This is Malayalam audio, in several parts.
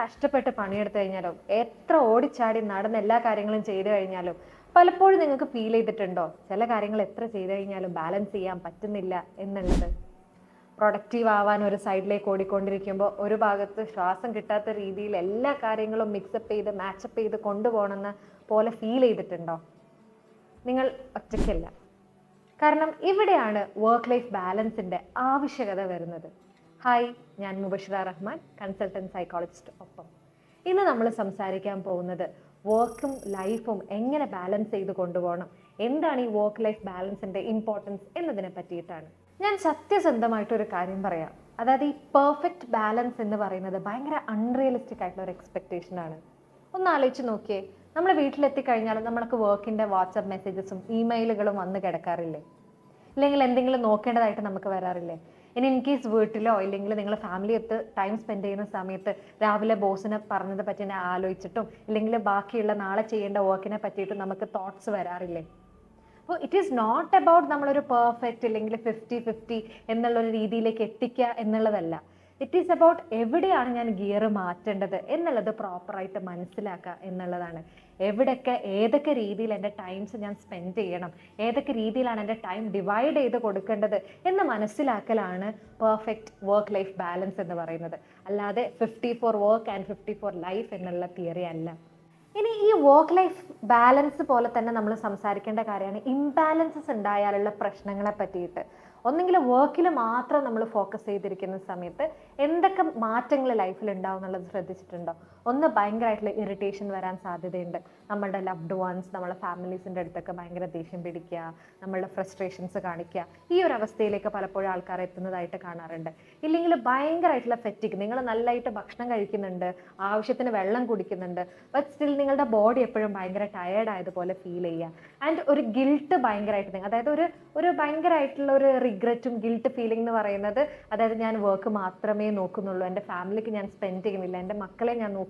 കഷ്ടപ്പെട്ട് പണിയെടുത്തു കഴിഞ്ഞാലും എത്ര ഓടിച്ചാടി നടന്ന് എല്ലാ കാര്യങ്ങളും ചെയ്തു കഴിഞ്ഞാലും പലപ്പോഴും നിങ്ങൾക്ക് ഫീൽ ചെയ്തിട്ടുണ്ടോ? ചില കാര്യങ്ങൾ എത്ര ചെയ്തു കഴിഞ്ഞാലും ബാലൻസ് ചെയ്യാൻ പറ്റുന്നില്ല എന്നുള്ളത്. പ്രൊഡക്റ്റീവ് ആവാൻ ഒരു സൈഡിലേക്ക് ഓടിക്കൊണ്ടിരിക്കുമ്പോൾ ഒരു ഭാഗത്ത് ശ്വാസം കിട്ടാത്ത രീതിയിൽ എല്ലാ കാര്യങ്ങളും മിക്സപ്പ് ചെയ്ത് മാച്ചപ്പ് ചെയ്ത് കൊണ്ടുപോകണമെന്ന് പോലെ ഫീൽ ചെയ്തിട്ടുണ്ടോ? നിങ്ങൾ ഒറ്റയ്ക്കല്ല. കാരണം ഇവിടെയാണ് വർക്ക് ലൈഫ് ബാലൻസിന്റെ ആവശ്യകത വരുന്നത്. ഹായ് ഞാൻ മുബഷിറ റഹ്മാൻ കൺസൾട്ടന്റ് സൈക്കോളജിസ്റ്റ് ഒപ്പം. ഇന്ന് നമ്മൾ സംസാരിക്കാൻ പോകുന്നത് വർക്കും ലൈഫും എങ്ങനെ ബാലൻസ് ചെയ്ത് കൊണ്ടുപോകണം? എന്താണ് ഈ വർക്ക് ലൈഫ് ബാലൻസിന്റെ ഇമ്പോർട്ടൻസ് എന്നതിനെ പറ്റിയിട്ടാണ്. ഞാൻ സത്യസന്ധമായിട്ടൊരു കാര്യം പറയാം. അതായത് ഈ പെർഫെക്റ്റ് ബാലൻസ് എന്ന് പറയുന്നത് ഭയങ്കര അൺറിയലിസ്റ്റിക് ആയിട്ടുള്ള ഒരു എക്സ്പെക്റ്റേഷൻ ആണ്. ഒന്ന് ആലോചിച്ച് നോക്കിയേ നമ്മൾ വീട്ടിലെത്തി കഴിഞ്ഞാൽ നമ്മൾക്ക് വർക്കിന്റെ വാട്സപ്പ് മെസ്സേജസും ഇമെയിലുകളും വന്ന് കിടക്കാറില്ലേ? അല്ലെങ്കിൽ എന്തെങ്കിലും നോക്കേണ്ടതായിട്ട് നമുക്ക് വരാറില്ലേ? ഇനി ഇൻ കേസ് വീട്ടിലോ ഇല്ലെങ്കിൽ നിങ്ങൾ ഫാമിലി ഒത്ത് ടൈം സ്പെൻഡ് ചെയ്യുന്ന സമയത്ത് രാവിലെ ബോസിനെ പറഞ്ഞത് പറ്റി ആലോചിച്ചിട്ടും ഇല്ലെങ്കിൽ ബാക്കിയുള്ള നാളെ ചെയ്യേണ്ട വർക്കിനെ പറ്റിയിട്ടും നമുക്ക് തോട്ട്സ് വരാറില്ലേ? അപ്പോൾ ഇറ്റ് ഈസ് നോട്ട് അബൌട്ട് നമ്മളൊരു പെർഫെക്റ്റ് അല്ലെങ്കിൽ ഫിഫ്റ്റി ഫിഫ്റ്റി എന്നുള്ളൊരു രീതിയിലേക്ക് എത്തിക്കുക എന്നുള്ളതല്ല. ഇറ്റ് ഈസ് അബൌട്ട് എവിടെയാണ് ഞാൻ ഗിയർ മാറ്റേണ്ടത് എന്നുള്ളത് പ്രോപ്പറായിട്ട് മനസ്സിലാക്കുക എന്നുള്ളതാണ്. എവിടെയൊക്കെ ഏതൊക്കെ രീതിയിൽ എന്റെ ടൈംസ് ഞാൻ സ്പെൻഡ് ചെയ്യണം ഏതൊക്കെ രീതിയിലാണ് എന്റെ ടൈം ഡിവൈഡ് ചെയ്ത് കൊടുക്കേണ്ടത് എന്ന് മനസ്സിലാക്കലാണ് പെർഫെക്റ്റ് വർക്ക് ലൈഫ് ബാലൻസ് എന്ന് പറയുന്നത്. അല്ലാതെ fifty for work and fifty for life എന്നുള്ള തിയറി അല്ല. ഇനി ഈ വർക്ക് ലൈഫ് ബാലൻസ് പോലെ തന്നെ നമ്മൾ സംസാരിക്കേണ്ട കാര്യമാണ് ഇംബാലൻസസ് ഉണ്ടായാലുള്ള പ്രശ്നങ്ങളെ പറ്റിയിട്ട്. ഒന്നെങ്കിൽ വർക്കിൽ മാത്രം നമ്മൾ ഫോക്കസ് ചെയ്തിരിക്കുന്ന സമയത്ത് എന്തൊക്കെ മാറ്റങ്ങൾ ലൈഫിൽ ഉണ്ടാവും എന്നുള്ളത് ശ്രദ്ധിച്ചിട്ടുണ്ടോ? ഒന്ന് ഭയങ്കരമായിട്ടുള്ള ഇറിറ്റേഷൻ വരാൻ സാധ്യതയുണ്ട്. നമ്മളുടെ ലവ്ഡ് വൺസ് നമ്മളെ ഫാമിലീസിന്റെ അടുത്തൊക്കെ ഭയങ്കര ദേഷ്യം പിടിക്കുക നമ്മളുടെ ഫ്രസ്ട്രേഷൻസ് കാണിക്കുക. ഈ ഒരു അവസ്ഥയിലേക്ക് പലപ്പോഴും ആൾക്കാർ എത്തുന്നതായിട്ട് കാണാറുണ്ട്. ഇല്ലെങ്കിൽ ഭയങ്കരമായിട്ടുള്ള ഫെറ്റിക് നിങ്ങൾ നല്ലതായിട്ട് ഭക്ഷണം കഴിക്കുന്നുണ്ട് ആവശ്യത്തിന് വെള്ളം കുടിക്കുന്നുണ്ട് ബട്ട് സ്റ്റിൽ നിങ്ങളുടെ ബോഡി എപ്പോഴും ഭയങ്കര ടയേർഡ് ആയതുപോലെ ഫീൽ ചെയ്യുക. ആൻഡ് ഒരു ഗിൽട്ട് ഭയങ്കരമായിട്ട് അതായത് ഒരു ഒരു ഭയങ്കരമായിട്ടുള്ള ഒരു റിഗ്രറ്റും ഗിൽട്ട് ഫീലിംഗ് എന്ന് പറയുന്നത് അതായത് ഞാൻ വർക്ക് മാത്രമേ നോക്കുന്നുള്ളൂ. എന്റെ ഫാമിലിക്ക് ഞാൻ സ്പെൻഡ് ചെയ്യുന്നില്ല. എന്റെ മക്കളെ ഞാൻ നോക്കുന്നില്ല.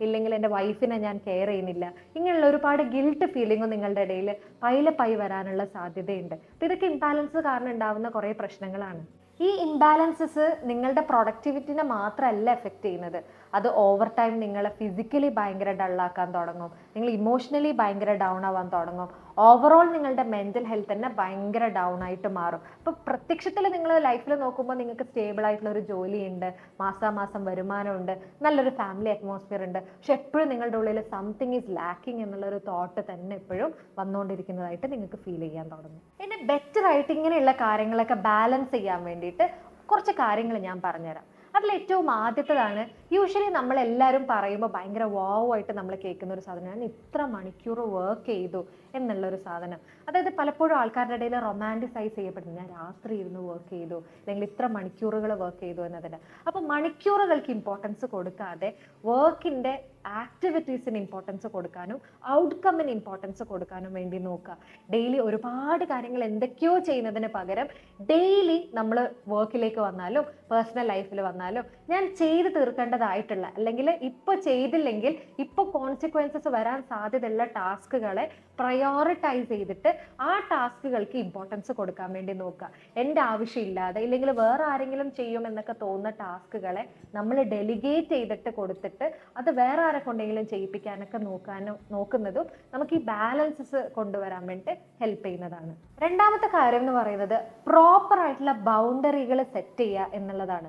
ഇല്ലെങ്കിൽ എന്റെ വൈഫിനെ ഞാൻ കെയർ ചെയ്യുന്നില്ല. ഇങ്ങനെയുള്ള ഒരുപാട് ഗിൽട്ട് ഫീലിംഗും നിങ്ങളുടെ ഇടയിൽ പൈലപ്പായി വരാനുള്ള സാധ്യതയുണ്ട്. അപ്പോൾ ഇതൊക്കെ ഇംബാലൻസ് കാരണം ഉണ്ടാകുന്ന കുറേ പ്രശ്നങ്ങളാണ്. ഈ ഇംബാലൻസസ് നിങ്ങളുടെ പ്രൊഡക്ടിവിറ്റിനെ മാത്രമല്ല എഫക്റ്റ് ചെയ്യുന്നത്. അത് ഓവർ ടൈം നിങ്ങളെ ഫിസിക്കലി ഭയങ്കര ഡള്ളാക്കാൻ തുടങ്ങും. നിങ്ങൾ ഇമോഷണലി ഭയങ്കര ഡൗൺ ആവാൻ തുടങ്ങും. ഓവറോൾ നിങ്ങളുടെ മെന്റൽ ഹെൽത്ത് തന്നെ ഭയങ്കര ഡൗൺ ആയിട്ട് മാറും. അപ്പോൾ പ്രത്യക്ഷത്തിൽ നിങ്ങൾ ലൈഫിൽ നോക്കുമ്പോൾ നിങ്ങൾക്ക് സ്റ്റേബിൾ ആയിട്ടുള്ള ഒരു ജോലിയുണ്ട്. മാസാമാസം വരുമാനമുണ്ട്. നല്ലൊരു ഫാമിലി അറ്റ്മോസ്ഫിയർ ഉണ്ട്. പക്ഷെ എപ്പോഴും നിങ്ങളുടെ ഉള്ളിൽ സംതിങ് ഈസ് ലാക്കിംഗ് എന്നുള്ളൊരു തോട്ട് തന്നെ എപ്പോഴും വന്നുകൊണ്ടിരിക്കുന്നതായിട്ട് നിങ്ങൾക്ക് ഫീൽ ചെയ്യാൻ തുടങ്ങും. പിന്നെ ബെറ്റർ ആയിട്ട് ഇങ്ങനെയുള്ള കാര്യങ്ങളൊക്കെ ബാലൻസ് ചെയ്യാൻ വേണ്ടിയിട്ട് കുറച്ച് കാര്യങ്ങൾ ഞാൻ പറഞ്ഞുതരാം. അതിൽ ഏറ്റവും ആദ്യത്തേതാണ് യൂഷ്വലി നമ്മൾ എല്ലാവരും പറയുമ്പോൾ ഭയങ്കര വാവ് ആയിട്ട് നമ്മൾ കേൾക്കുന്ന ഒരു സാധനം. ഞാൻ ഇത്ര മണിക്കൂർ വർക്ക് ചെയ്തു എന്നുള്ളൊരു സാധനം. അതായത് പലപ്പോഴും ആൾക്കാരുടെ ഇടയിൽ റൊമാന്റിസൈസ് ചെയ്യപ്പെടുന്നു. ഞാൻ രാത്രി ഇരുന്ന് വർക്ക് ചെയ്തു അല്ലെങ്കിൽ ഇത്ര മണിക്കൂറുകൾ വർക്ക് ചെയ്തു എന്നതിന്. അപ്പോൾ മണിക്കൂറുകൾക്ക് ഇമ്പോർട്ടൻസ് കൊടുക്കാതെ വർക്കിന്റെ ആക്ടിവിറ്റീസിന് ഇമ്പോർട്ടൻസ് കൊടുക്കാനും ഔട്ട്കമ്മിന് ഇമ്പോർട്ടൻസ് കൊടുക്കാനും വേണ്ടി നോക്കുക. ഡെയിലി ഒരുപാട് കാര്യങ്ങൾ എന്തൊക്കെയോ ചെയ്യുന്നതിന് പകരം ഡെയിലി നമ്മൾ വർക്കിലേക്ക് വന്നാലും പേഴ്സണൽ ലൈഫിൽ വന്നാലും ഞാൻ ചെയ്ത് തീർക്കേണ്ടതായിട്ടുള്ള അല്ലെങ്കിൽ ഇപ്പോൾ ചെയ്തില്ലെങ്കിൽ ഇപ്പോൾ കോൺസിക്വൻസസ് വരാൻ സാധ്യതയുള്ള ടാസ്കുകളെ പ്രയോറിറ്റൈസ് ചെയ്തിട്ട് ആ ടാസ്കുകൾക്ക് ഇമ്പോർട്ടൻസ് കൊടുക്കാൻ വേണ്ടി നോക്കുക. എന്റെ ആവശ്യമില്ലാതെ ഇല്ലെങ്കിൽ വേറെ ആരെങ്കിലും ചെയ്യും എന്നൊക്കെ തോന്നുന്ന ടാസ്കുകളെ നമ്മൾ ഡെലിഗേറ്റ് ചെയ്തിട്ട് കൊടുത്തിട്ട് അത് വേറെ ആരെ കൊണ്ടെങ്കിലും ചെയ്യിപ്പിക്കാനൊക്കെ നോക്കാനും നോക്കുന്നതും നമുക്ക് ഈ ബാലൻസസ് കൊണ്ടുവരാൻ വേണ്ടി ഹെൽപ്പ് ചെയ്യുന്നതാണ്. രണ്ടാമത്തെ കാര്യം എന്ന് പറയുന്നത് പ്രോപ്പർ ആയിട്ടുള്ള ബൗണ്ടറികൾ സെറ്റ് ചെയ്യുക എന്നുള്ളതാണ്.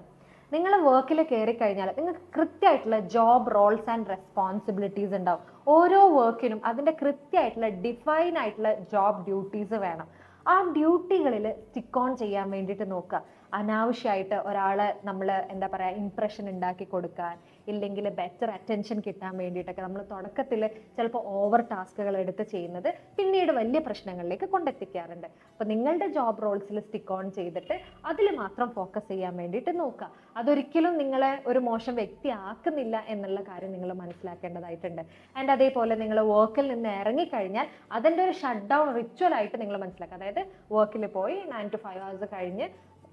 നിങ്ങൾ വർക്കിൽ കയറി കഴിഞ്ഞാൽ നിങ്ങൾക്ക് കൃത്യമായിട്ടുള്ള ജോബ് റോൾസ് ആൻഡ് റെസ്പോൺസിബിലിറ്റീസ് ഉണ്ടാവും. ഓരോ വർക്കിനും അതിന്റെ കൃത്യമായിട്ടുള്ള ഡിഫൈൻ ആയിട്ടുള്ള ജോബ് ഡ്യൂട്ടീസ് വേണം. ആ ഡ്യൂട്ടികളിൽ സ്റ്റിക്ക് ഓൺ ചെയ്യാൻ വേണ്ടിയിട്ട് നോക്കുക. അനാവശ്യമായിട്ട് ഒരാളെ നമ്മൾ എന്താ പറയുക ഇംപ്രഷൻ ഉണ്ടാക്കി കൊടുക്കാൻ ഇല്ലെങ്കിൽ ബെറ്റർ അറ്റൻഷൻ കിട്ടാൻ വേണ്ടിയിട്ടൊക്കെ നമ്മൾ തുടക്കത്തിൽ ചിലപ്പോൾ ഓവർ ടാസ്കുകൾ എടുത്ത് ചെയ്യുന്നത് പിന്നീട് വലിയ പ്രശ്നങ്ങളിലേക്ക് കൊണ്ടെത്തിക്കാറുണ്ട്. അപ്പോൾ നിങ്ങളുടെ ജോബ് റോൾസിൽ സ്റ്റിക്ക് ഓൺ ചെയ്തിട്ട് അതിൽ മാത്രം ഫോക്കസ് ചെയ്യാൻ വേണ്ടിയിട്ട് നോക്കുക. അതൊരിക്കലും നിങ്ങളെ ഒരു മോശം വ്യക്തി ആക്കുന്നില്ല എന്നുള്ള കാര്യം നിങ്ങൾ മനസ്സിലാക്കേണ്ടതായിട്ടുണ്ട്. ആൻഡ് അതേപോലെ നിങ്ങൾ വർക്കിൽ നിന്ന് ഇറങ്ങിക്കഴിഞ്ഞാൽ അതിന്റെ ഒരു ഷട്ട് ഡൗൺ റിച്വൽ ആയിട്ട് നിങ്ങൾ മനസ്സിലാക്കുക. അതായത് വർക്കിൽ പോയി നയൻ ടു ഫൈവ് ഹവേഴ്സ് കഴിഞ്ഞ്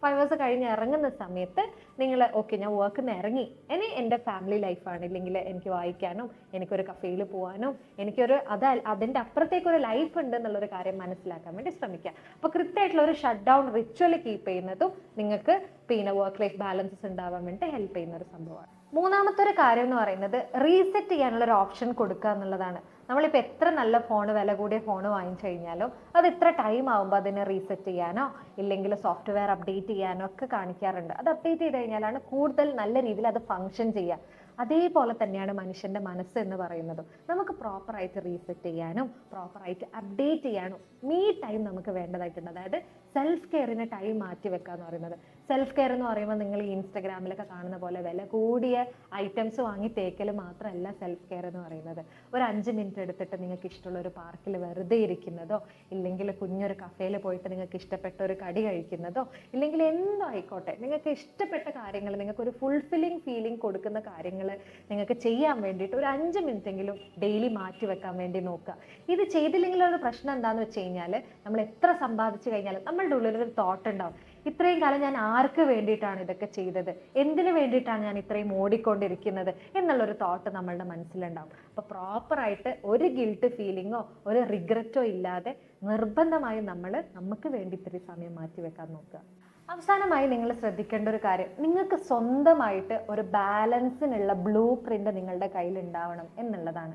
ഫൈവ് ഹേഴ്സ് കഴിഞ്ഞ് ഇറങ്ങുന്ന സമയത്ത് നിങ്ങൾ ഓക്കെ ഞാൻ വർക്കിൽ നിന്ന് ഇറങ്ങി. ഇനി എന്റെ ഫാമിലി ലൈഫാണ് ഇല്ലെങ്കിൽ എനിക്ക് വായിക്കാനും എനിക്കൊരു കഫേയിൽ പോകാനും എനിക്കൊരു അത് അതിന്റെ അപ്പുറത്തേക്കൊരു ലൈഫ് ഉണ്ട് എന്നുള്ളൊരു കാര്യം മനസ്സിലാക്കാൻ വേണ്ടി ശ്രമിക്കുക. അപ്പോൾ കൃത്യമായിട്ടുള്ള ഒരു ഷട്ട് ഡൗൺ റിച്വൽ കീപ്പ് ചെയ്യുന്നതും നിങ്ങൾക്ക് പിന്നെ വർക്ക് ലൈഫ് ബാലൻസസ് ഉണ്ടാവാൻ വേണ്ടി ഹെൽപ്പ് ചെയ്യുന്ന ഒരു സംഭവമാണ്. മൂന്നാമത്തെ ഒരു കാര്യം എന്ന് പറയുന്നത് റീസെറ്റ് ചെയ്യാനുള്ള ഒരു ഓപ്ഷൻ കൊടുക്കുക എന്നുള്ളതാണ്. നമ്മളിപ്പോൾ എത്ര നല്ല ഫോൺ വില കൂടിയ ഫോൺ വാങ്ങിച്ചു കഴിഞ്ഞാലും അത് ഇത്ര ടൈം ആകുമ്പോൾ അതിനെ റീസെറ്റ് ചെയ്യാനോ ഇല്ലെങ്കിൽ സോഫ്റ്റ്വെയർ അപ്ഡേറ്റ് ചെയ്യാനോ ഒക്കെ കാണിക്കാറുണ്ട്. അത് അപ്ഡേറ്റ് ചെയ്ത് കഴിഞ്ഞാലാണ് കൂടുതൽ നല്ല രീതിയിൽ അത് ഫങ്ഷൻ ചെയ്യുക. അതേപോലെ തന്നെയാണ് മനുഷ്യന്റെ മനസ്സ് എന്ന് പറയുന്നത്. നമുക്ക് പ്രോപ്പറായിട്ട് റീസെറ്റ് ചെയ്യാനും പ്രോപ്പറായിട്ട് അപ്ഡേറ്റ് ചെയ്യാനും മീ ടൈം നമുക്ക് വേണ്ടതായിട്ടുണ്ട്. അതായത് സെൽഫ് കെയറിന് ടൈം മാറ്റി വെക്കുക എന്ന് പറയുന്നത്. സെൽഫ് കെയർ എന്ന് പറയുമ്പോൾ നിങ്ങൾ ഇൻസ്റ്റഗ്രാമിലൊക്കെ കാണുന്ന പോലെ വില കൂടിയ ഐറ്റംസ് വാങ്ങി തേക്കൽ മാത്രമല്ല സെൽഫ് കെയർ എന്ന് പറയുന്നത്. ഒരു അഞ്ച് മിനിറ്റ് എടുത്തിട്ട് നിങ്ങൾക്ക് ഇഷ്ടമുള്ള ഒരു പാർക്കിൽ വെറുതെ ഇരിക്കുന്നതോ ഇല്ലെങ്കിൽ കുഞ്ഞൊരു കഫേയിൽ പോയിട്ട് നിങ്ങൾക്ക് ഇഷ്ടപ്പെട്ട ഒരു കടി കഴിക്കുന്നതോ ഇല്ലെങ്കിൽ എന്തോ ആയിക്കോട്ടെ നിങ്ങൾക്ക് ഇഷ്ടപ്പെട്ട കാര്യങ്ങൾ നിങ്ങൾക്ക് ഒരു ഫുൾഫില്ലിംഗ് ഫീലിംഗ് കൊടുക്കുന്ന കാര്യങ്ങൾ നിങ്ങൾക്ക് ചെയ്യാൻ വേണ്ടിയിട്ട് ഒരു അഞ്ച് മിനിറ്റ് എങ്കിലും ഡെയിലി മാറ്റി വെക്കാൻ വേണ്ടി നോക്കുക. ഇത് ചെയ്തില്ലെങ്കിൽ ഒരു പ്രശ്നം എന്താണെന്ന് വെച്ച് കഴിഞ്ഞാൽ നമ്മൾ എത്ര സമ്പാദിച്ചു കഴിഞ്ഞാലും നമ്മളുടെ ഒരു തോട്ട് ഉണ്ടാവും. ഇത്രയും കാലം ഞാൻ ആർക്ക് വേണ്ടിയിട്ടാണ് ഇതൊക്കെ ചെയ്തത്? എന്തിനു വേണ്ടിയിട്ടാണ് ഞാൻ ഇത്രയും ഓടിക്കൊണ്ടിരിക്കുന്നത്? എന്നുള്ളൊരു തോട്ട് നമ്മളുടെ മനസ്സിലുണ്ടാവും. അപ്പോൾ പ്രോപ്പറായിട്ട് ഒരു ഗിൽട്ട് ഫീലിങ്ങോ ഒരു റിഗ്രറ്റോ ഇല്ലാതെ നിർബന്ധമായും നമ്മൾ നമുക്ക് വേണ്ടി ഇത്തിരി സമയം മാറ്റി വെക്കാൻ നോക്കുക. അവസാനമായി നിങ്ങൾ ശ്രദ്ധിക്കേണ്ട ഒരു കാര്യം നിങ്ങൾക്ക് സ്വന്തമായിട്ട് ഒരു ബാലൻസിനുള്ള ബ്ലൂ പ്രിന്റ് നിങ്ങളുടെ കയ്യിൽ ഉണ്ടാവണം എന്നുള്ളതാണ്.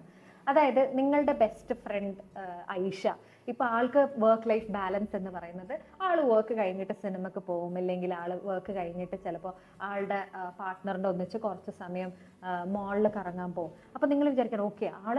അതായത് നിങ്ങളുടെ ബെസ്റ്റ് ഫ്രണ്ട് ഐഷ. ഇപ്പൊ ആൾക്ക് വർക്ക് ലൈഫ് ബാലൻസ് എന്ന് പറയുന്നത് ആൾ വർക്ക് കഴിഞ്ഞിട്ട് സിനിമക്ക് പോകും അല്ലെങ്കിൽ ആൾ വർക്ക് കഴിഞ്ഞിട്ട് ചിലപ്പോൾ ആളുടെ പാർട്ട്ണറിന്റെ ഒന്നിച്ച് കുറച്ച് സമയം മോളിൽ കറങ്ങാൻ പോകും. അപ്പോൾ നിങ്ങൾ വിചാരിക്കണം ഓക്കെ ആൾ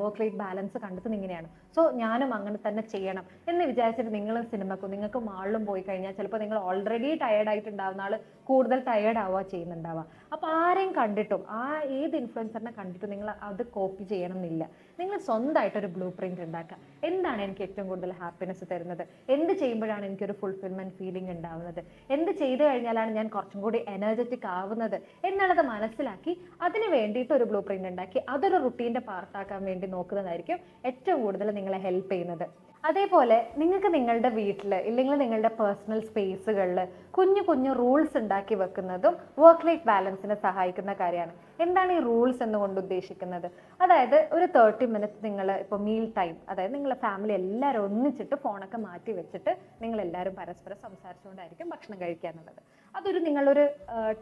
വർക്ക് ലൈഫ് ബാലൻസ് കണ്ടെത്തുന്നത് ഇങ്ങനെയാണ്. സോ ഞാനും അങ്ങനെ തന്നെ ചെയ്യണം എന്ന് വിചാരിച്ചിട്ട് നിങ്ങൾ സിനിമക്കും നിങ്ങൾക്ക് മാളിലും പോയി കഴിഞ്ഞാൽ ചിലപ്പോൾ നിങ്ങൾ ഓൾറെഡി ടയേർഡ് ആയിട്ടുണ്ടാവുന്ന ആൾ കൂടുതൽ ടയേർഡ് ആവുക ചെയ്യുന്നുണ്ടാവുക. അപ്പോൾ ആരെയും കണ്ടിട്ടും ആ ഏത് ഇൻഫ്ലുവൻസറിനെ കണ്ടിട്ടും നിങ്ങൾ അത് കോപ്പി ചെയ്യണം എന്നില്ല. നിങ്ങൾ സ്വന്തമായിട്ടൊരു ബ്ലൂ പ്രിന്റ് ഉണ്ടാക്കുക. എന്താണ് എനിക്ക് ഏറ്റവും കൂടുതൽ ഹാപ്പിനെസ് തരുന്നത്? എന്ത് ചെയ്യുമ്പോഴാണ് എനിക്കൊരു ഫുൾഫിൽമെന്റ് ഫീലിംഗ് ഉണ്ടാവുന്നത്? എന്ത് ചെയ്തു കഴിഞ്ഞാലാണ് ഞാൻ കുറച്ചും കൂടി എനർജറ്റിക് ആവുന്നത്? എന്നുള്ളത് മനസ്സിലാക്കി അതിന് വേണ്ടിയിട്ട് ഒരു ബ്ലൂ പ്രിന്റ് ഉണ്ടാക്കി. അതൊരു റുട്ടീന്റെ പാർട്ടാക്കാൻ വേണ്ടി നോക്കുന്നതായിരിക്കും ഏറ്റവും കൂടുതൽ നിങ്ങളെ ഹെൽപ്പ് ചെയ്യുന്നത്. അതേപോലെ നിങ്ങൾക്ക് നിങ്ങളുടെ വീട്ടിൽ ഇല്ലെങ്കിൽ നിങ്ങളുടെ പേഴ്സണൽ സ്പേസുകളിൽ കുഞ്ഞു കുഞ്ഞു റൂൾസ് ഉണ്ടാക്കി വെക്കുന്നതും വർക്ക് ലൈഫ് ബാലൻസിനെ സഹായിക്കുന്ന കാര്യമാണ്. എന്താണ് ഈ റൂൾസ് എന്നുകൊണ്ട് ഉദ്ദേശിക്കുന്നത്? അതായത് ഒരു തേർട്ടി മിനിറ്റ്സ് നിങ്ങൾ ഇപ്പോൾ മീൽ ടൈം അതായത് നിങ്ങളെ ഫാമിലി എല്ലാവരും ഒന്നിച്ചിട്ട് ഫോണൊക്കെ മാറ്റി വെച്ചിട്ട് നിങ്ങൾ എല്ലാവരും പരസ്പരം സംസാരിച്ചുകൊണ്ടായിരിക്കും ഭക്ഷണം കഴിക്കുക എന്നുള്ളത്. അതൊരു നിങ്ങളൊരു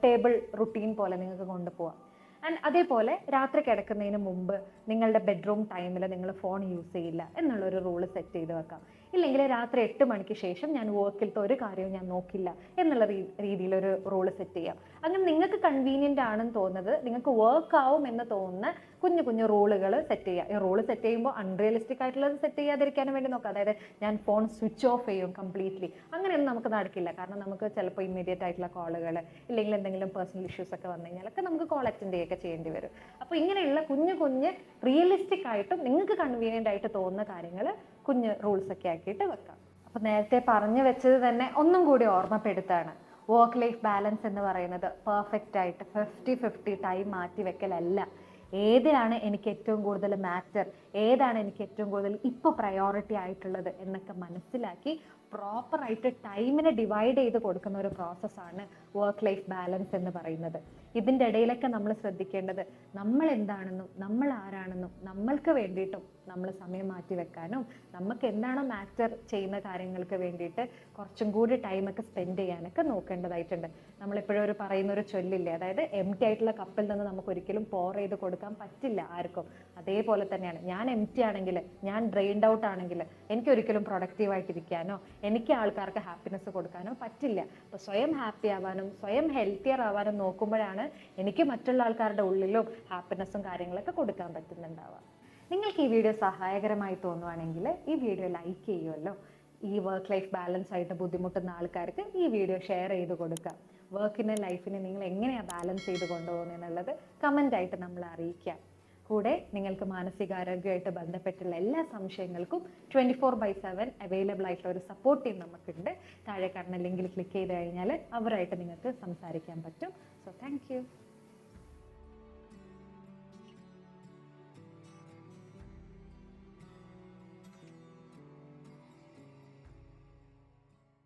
ടേബിൾ റുട്ടീൻ പോലെ നിങ്ങൾക്ക് കൊണ്ടുപോകാം ആൻഡ് അതേപോലെ രാത്രി കിടക്കുന്നതിന് മുമ്പ് നിങ്ങളുടെ ബെഡ്റൂം ടൈമിൽ നിങ്ങൾ ഫോൺ യൂസ് ചെയ്യില്ല എന്നുള്ളൊരു റൂൾ സെറ്റ് ചെയ്ത് വെക്കാം. ഇല്ലെങ്കിൽ രാത്രി എട്ട് മണിക്ക് ശേഷം ഞാൻ വർക്കിലത്തെ ഒരു കാര്യവും ഞാൻ നോക്കില്ല എന്നുള്ള രീതിയിലൊരു റൂൾ സെറ്റ് ചെയ്യാം. അങ്ങനെ നിങ്ങൾക്ക് കൺവീനിയന്റ് ആണെന്ന് തോന്നുന്നത് നിങ്ങൾക്ക് വർക്ക് ആവും എന്ന് തോന്നുന്ന കുഞ്ഞു കുഞ്ഞു റൂളുകൾ സെറ്റ് ചെയ്യുക ഈ റൂൾ സെറ്റ് ചെയ്യുമ്പോൾ അൺറിയലിസ്റ്റിക് ആയിട്ടുള്ളത് സെറ്റ് ചെയ്യാതിരിക്കാനും വേണ്ടി നോക്കുക അതായത് ഞാൻ ഫോൺ സ്വിച്ച് ഓഫ് ചെയ്യും കംപ്ലീറ്റ്ലി അങ്ങനെയൊന്നും നമുക്ക് നടക്കില്ല. കാരണം നമുക്ക് ചിലപ്പോൾ ഇമ്മീഡിയറ്റ് ആയിട്ടുള്ള കോളുകൾ ഇല്ലെങ്കിൽ എന്തെങ്കിലും പേഴ്സണൽ ഇഷ്യൂസ് ഒക്കെ വന്നു കഴിഞ്ഞാലൊക്കെ നമുക്ക് കോൾ അറ്റൻഡ് ചെയ്യുകയൊക്കെ ചെയ്യേണ്ടി വരും. അപ്പോൾ ഇങ്ങനെയുള്ള കുഞ്ഞു കുഞ്ഞ് റിയലിസ്റ്റിക് ആയിട്ടും നിങ്ങൾക്ക് കൺവീനിയന്റ് ആയിട്ട് തോന്നുന്ന കാര്യങ്ങൾ കുഞ്ഞ് റൂൾസ് ഒക്കെ ആക്കിയിട്ട് വെക്കാം. അപ്പോൾ നേരത്തെ പറഞ്ഞു വെച്ചത് തന്നെ ഒന്നും കൂടി ഓർമ്മപ്പെടുത്താണ്. വർക്ക് ലൈഫ് ബാലൻസ് എന്ന് പറയുന്നത് പെർഫെക്റ്റ് ആയിട്ട് ഫിഫ്റ്റി ഫിഫ്റ്റി ടൈം മാറ്റി വെക്കലല്ല. ഏതിനാണ് എനിക്ക് ഏറ്റവും കൂടുതൽ മാറ്റർ ഏതാണ് എനിക്ക് ഏറ്റവും കൂടുതൽ ഇപ്പോൾ പ്രയോറിറ്റി ആയിട്ടുള്ളത് എന്നൊക്കെ മനസ്സിലാക്കി പ്രോപ്പറായിട്ട് ടൈമിനെ ഡിവൈഡ് ചെയ്ത് കൊടുക്കുന്ന ഒരു പ്രോസസ്സാണ് വർക്ക് ലൈഫ് ബാലൻസ് എന്ന് പറയുന്നത്. ഇതിന്റെ ഇടയിലൊക്കെ നമ്മൾ ശ്രദ്ധിക്കേണ്ടത് നമ്മൾ എന്താണെന്നും നമ്മൾ ആരാണെന്നും നമ്മൾക്ക് വേണ്ടിയിട്ടും നമ്മൾ സമയം മാറ്റി വെക്കാനും നമുക്ക് എന്താണോ മാറ്റർ ചെയ്യുന്ന കാര്യങ്ങൾക്ക് വേണ്ടിയിട്ട് കുറച്ചും കൂടി ടൈമൊക്കെ സ്പെൻഡ് ചെയ്യാനൊക്കെ നോക്കേണ്ടതായിട്ടുണ്ട്. നമ്മളിപ്പോഴും ഒരു പറയുന്ന ഒരു ചൊല്ലില്ലേ? അതായത് എം ടി ആയിട്ടുള്ള കപ്പിൽ നിന്ന് നമുക്ക് ഒരിക്കലും പോർ ചെയ്ത് കൊടുക്കാൻ പറ്റില്ല ആർക്കും. അതേപോലെ തന്നെയാണ്. ഞാൻ എം ടി ആണെങ്കിൽ ഞാൻ ഡ്രെയിൻഡ് ഔട്ട് ആണെങ്കിൽ എനിക്ക് ഒരിക്കലും പ്രൊഡക്റ്റീവായിട്ടിരിക്കാനോ എനിക്ക് ആൾക്കാർക്ക് ഹാപ്പിനെസ് കൊടുക്കാനോ പറ്റില്ല. അപ്പോൾ സ്വയം ഹാപ്പി ആവാനും സ്വയം ഹെൽത്തിയർ ആവാനും നോക്കുമ്പോഴാണ് എനിക്ക് മറ്റുള്ള ആൾക്കാരുടെ ഉള്ളിലും ഹാപ്പിനെസ്സും കാര്യങ്ങളൊക്കെ കൊടുക്കാൻ പറ്റുന്നുണ്ടാവുക. നിങ്ങൾക്ക് ഈ വീഡിയോ സഹായകരമായി തോന്നുവാണെങ്കിൽ ഈ വീഡിയോ ലൈക്ക് ചെയ്യുമല്ലോ. ഈ വർക്ക് ലൈഫ് ബാലൻസ് ആയിട്ട് ബുദ്ധിമുട്ടുന്ന ആൾക്കാർക്ക് ഈ വീഡിയോ ഷെയർ ചെയ്ത് കൊടുക്കുക വർക്കിനെ ലൈഫിനെ നിങ്ങൾ എങ്ങനെയാണ് ബാലൻസ് ചെയ്ത് കൊണ്ടുപോകുന്നത് എന്നുള്ളത് കമന്റായിട്ട് നമ്മളെ അറിയിക്കാം. കൂടെ നിങ്ങൾക്ക് മാനസികാരോഗ്യമായിട്ട് ബന്ധപ്പെട്ടുള്ള എല്ലാ സംശയങ്ങൾക്കും twenty four by seven available ആയിട്ടുള്ള ഒരു സപ്പോർട്ട് ടീം നമുക്കുണ്ട്. താഴെ കാണുന്ന ലിങ്കിൽ ക്ലിക്ക് ചെയ്ത് കഴിഞ്ഞാൽ അവരായിട്ട് നിങ്ങൾക്ക് സംസാരിക്കാൻ പറ്റും. So thank